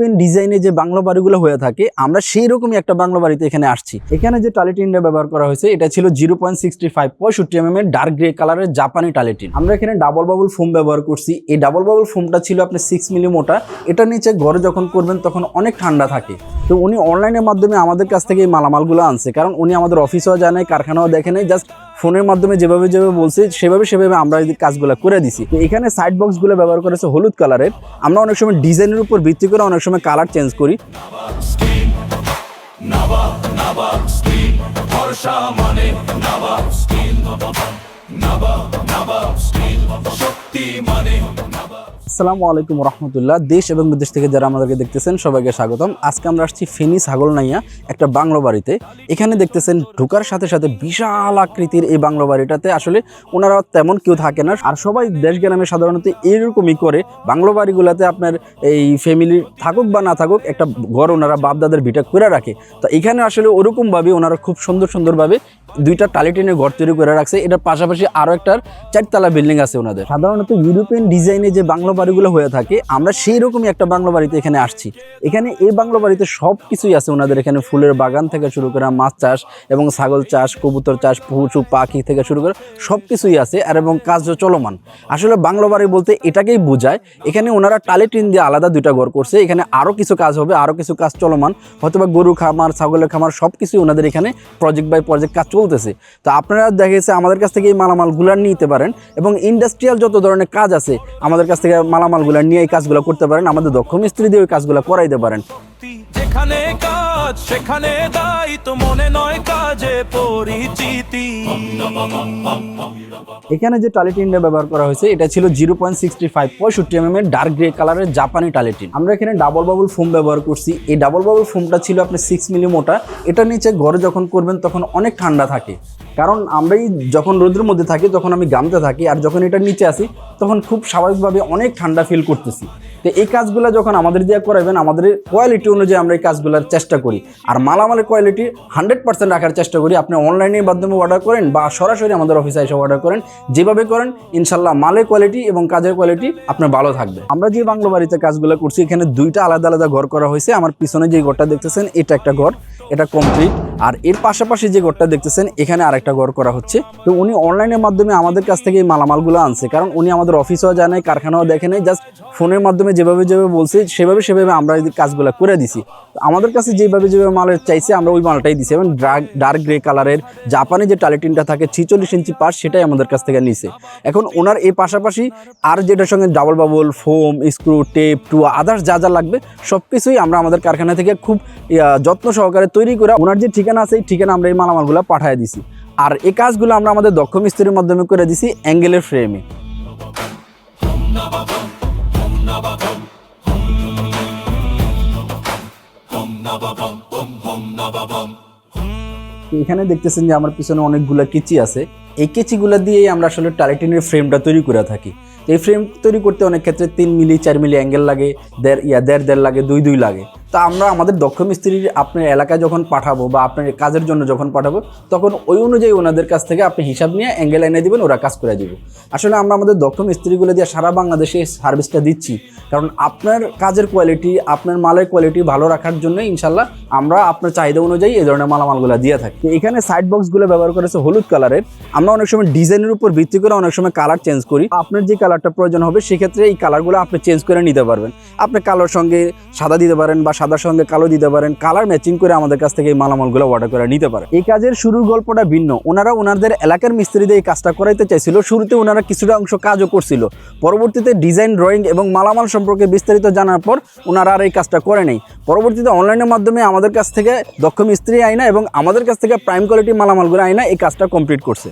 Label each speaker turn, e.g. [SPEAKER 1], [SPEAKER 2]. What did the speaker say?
[SPEAKER 1] European ডিজাইনে যে bungalow বাড়িগুলো হয়ে থাকে, আমরা সেই রকমই একটা বাংলো বাড়িতে এখানে আসছি। এখানে যে টালিটিনটা ব্যবহার করা হয়েছে, এটা ছিল zero point sixty five M এর ডার্ক গ্রে কালারের জাপানি টালিটিন আমরা এখানে ডাবল বাবল ফোম ব্যবহার করছি। এই ডাবল বাবল ফোমটা ছিল আপনার সিক্স মিলি মোটা এটা নিচে ঘরে যখন করবেন, তখন অনেক ঠান্ডা থাকে। তো উনি অনলাইনের মাধ্যমে আমাদের কাছ থেকে এই মালামালগুলো আনছে। কারণ উনি আমাদের অফিসেও নাই, কারখানাও দেখে নাই জাস্ট ফোনের মাধ্যমে যেভাবে যেভাবে বলছে, সেভাবে সেভাবে আমরা কাজগুলো করে দিছি। এখানে সাইড বক্সগুলো ব্যবহার করেছে হলুদ কালারের। আমরা অনেক সময় ডিজাইনের উপর ভিত্তি করে অনেক সময় কালার চেঞ্জ করি।
[SPEAKER 2] মানে
[SPEAKER 1] আসসালামু আলাইকুম রহমতুল্লাহ। দেশ এবং বিদেশ থেকে যারা আমাদেরকে দেখতেছেন, সবাইকে স্বাগতম। আজকে আমরা আসছি ফেনী ছাগলনাইয়া, একটা বাংলো বাড়িতে। এখানে দেখতেছেন ঢুকার সাথে সাথে বিশাল আকৃতির এই বাংলো বাড়িটাতে আসলে ওনারা তেমন কেউ থাকে না। আর সবাই দেশ গ্রামে সাধারণত এরকমই করে। বাংলো বাড়িগুলোতে আপনার এই ফ্যামিলি থাকুক বা না থাকুক, একটা ঘর ওনারা বাপদাদের ভিটা করে রাখে। তো এখানে আসলে ওরকমভাবে ওনারা খুব সুন্দর সুন্দরভাবে দুইটা টালিটিনের ঘর তৈরি করে রাখছে। এটার পাশাপাশি আরও একটা চারতলা বিল্ডিং আছে ওনাদের। সাধারণত ইউরোপিয়ান ডিজাইনে যে বাংলো বাড়িগুলো হয়ে থাকে, আমরা সেই রকমই একটা বাংলো বাড়িতে এখানে আসছি। এখানে এই বাংলো বাড়িতে সব কিছুই আছে ওনাদের এখানে, ফুলের বাগান থেকে শুরু করে মাছ চাষ এবং ছাগল চাষ, কবুতর চাষ, পশু, পাখি থেকে শুরু করে সব কিছুই আছে, আর এবং কাজ চলমান। আসলে বাংলো বাড়ি বলতে এটাকেই বোঝায়, এখানে ওনারা টালি টিন দিয়ে আলাদা দুইটা ঘর করছে, এখানে আরও কিছু কাজ হবে আরও কিছু কাজ চলমান, হয়তোবা গরু খামার, ছাগলের খামার সব কিছুই ওনাদের এখানে প্রজেক্ট বাই প্রজেক্ট কাজ চলতেছে। তো আপনারা দেখেছে আমাদের কাছ থেকে এই মালামালগুলো নিতে পারেন, এবং ইন্ডাস্ট্রিয়াল যত ধরনের কাজ আছে, আমাদের কাছ থেকে মালামালগুলো নিয়ে এই কাজগুলো করতে পারেন আমাদের দক্ষ মিস্ত্রি দিয়ে ওই কাজগুলো করাইতে পারেন।
[SPEAKER 2] যেখানে কাজ, সেখানে দায়িত্ব, মনে নয় কাজে পরিচিতি।
[SPEAKER 1] এখানে যে টালিটিনটা ব্যবহার করা হয়েছে, এটা ছিল জিরো পয়েন্ট সিক্সটি ফাইভ, পঁয়ষট্টি এম এর ডার্ক গ্রে কালারের জাপানি টালিটিন আমরা এখানে ডাবল বাবল ফোম ব্যবহার করছি। এই ডাবল বাবল ফোমটা ছিল আপনি সিক্স মিলি মোটা। এটা নিচে ঘরে যখন করবেন, তখন অনেক ঠান্ডা থাকে। কারণ আমরাই যখন রোদের মধ্যে থাকি, তখন আমি গামতে থাকি, আর যখন এটা নিচে আসি, তখন খুব স্বাভাবিকভাবে অনেক ঠান্ডা ফিল করতেছি। তো এই কাজগুলো যখন আমাদের দিয়ে করাবেন, আমাদের কোয়ালিটি অনুযায়ী আমরা এই কাজগুলোর চেষ্টা করি। আর মালামালের কোয়ালিটি হান্ড্রেড পার্সেন্ট রাখার চেষ্টা করি। আপনি অনলাইনের মাধ্যমে অর্ডার করেন বা সরাসরি আমাদের অফিসে এসে অর্ডার করেন। যেভাবে করেন ইনশাল্লাহ মালের কোয়ালিটি এবং কাজের কোয়ালিটি আপনার ভালো থাকবে। আমরা যে বাংলা বাড়িতে কাজগুলো করছি, এখানে দুইটা আলাদা আলাদা ঘর করা হয়েছে। আমার পিছনে যে ঘরটা দেখতেছেন, এটা একটা ঘর। এটা কমপ্লিট আর এর পাশাপাশি যে ঘরটা দেখতেছেন, এখানে আরেকটা ঘর করা হচ্ছে। তো উনি অনলাইনের মাধ্যমে আমাদের কাছ থেকে এই মালামালগুলো আনছে। কারণ উনি আমাদের অফিসেও যায় নাই, কারখানাও দেখে নাই জাস্ট ফোনের মাধ্যমে যেভাবে যেভাবে বলছে, সেভাবে সেভাবে আমরা এই কাজগুলো করে দিছি। আমাদের কাছে যেভাবে যেভাবে মালের চাইছে, আমরা ওই মালটাই দিছি। এবং ডার্ক ডার্ক গ্রে কালারের জাপানি যে টালিটিনটা থাকে, ছিচল্লিশ ইঞ্চি পাশ, সেটাই আমাদের কাছ থেকে নিছে। এখন ওনার এই পাশাপাশি আর যেটার সঙ্গে double bubble foam screw tape to others যা যা লাগবে সব কিছুই আমরা আমাদের কারখানা থেকে খুব যত্ন সহকারে তৈরি করে ওনার যে ঠিকানা আছে, এই ঠিকানা আমরা এই মালামালগুলো পাঠিয়ে দিছি। আর এই কাজগুলো আমরা আমাদের দক্ষ মিস্ত্রির মাধ্যমে করে দিছি অ্যাঙ্গেলের ফ্রেমে এখানে দেখতেছেন যে আমার পিছনে অনেকগুলা কেচি আছে। এই কেচিগুলো দিয়েই আমরা আসলে টালিটিনের ফ্রেমটা তৈরি করে থাকি। এই ফ্রেম তৈরি করতে অনেক ক্ষেত্রে তিন মিলি, চার মিলি অ্যাঙ্গেল লাগে, দেড়, ইয়া, দেড় দেড় লাগে, দুই দুই লাগে। তো আমরা আমাদের দক্ষ মিস্ত্রির আপনার এলাকায় যখন পাঠাবো বা আপনার কাজের জন্য যখন পাঠাবো, তখন ওই অনুযায়ী ওনাদের কাছ থেকে আপনি হিসাব নিয়ে অ্যাঙ্গেল এনে দিবেন, ওরা কাজ করে দিবে। আসলে আমরা আমাদের দক্ষ মিস্ত্রিগুলো দিয়ে সারা বাংলাদেশে সার্ভিসটা দিচ্ছি। কারণ আপনার কাজের কোয়ালিটি আপনার মালের কোয়ালিটি ভালো রাখার জন্য ইনশাল্লাহ আমরা আপনার চাহিদা অনুযায়ী এই ধরনের মালামালগুলো দিয়ে থাকি। এখানে সাইড বক্সগুলো ব্যবহার করেছে হলুদ কালারের আমরা অনেক সময় ডিজাইনের উপর ভিত্তি করে অনেক সময় কালার চেঞ্জ করি। আপনার যে কালারটা প্রয়োজন হবে, সেক্ষেত্রে এই কালারগুলো আপনি চেঞ্জ করে নিতে পারবেন। আপনি কালোর সঙ্গে সাদা দিতে পারেন বা সাদার সঙ্গে কালো দিতে পারেন কালার ম্যাচিং করে আমাদের কাছ থেকে এই মালামালগুলো অর্ডার করে নিতে পারেন এই কাজের শুরুর গল্পটা ভিন্ন ওনারা ওনাদের এলাকার মিস্ত্রিদের এই কাজটা করাইতে চাইছিল শুরুতে ওনারা কিছুটা অংশ কাজও করছিল পরবর্তীতে ডিজাইন ড্রয়িং এবং মালামাল সম্পর্কে বিস্তারিত জানার পর ওনারা আর এই কাজটা করে নেই পরবর্তীতে অনলাইনের মাধ্যমে আমাদের কাছ থেকে দক্ষ মিস্ত্রি আয়না এবং আমাদের কাছ থেকে প্রাইম কোয়ালিটি মালামালগুলো আয়না এই কাজটা কমপ্লিট করছে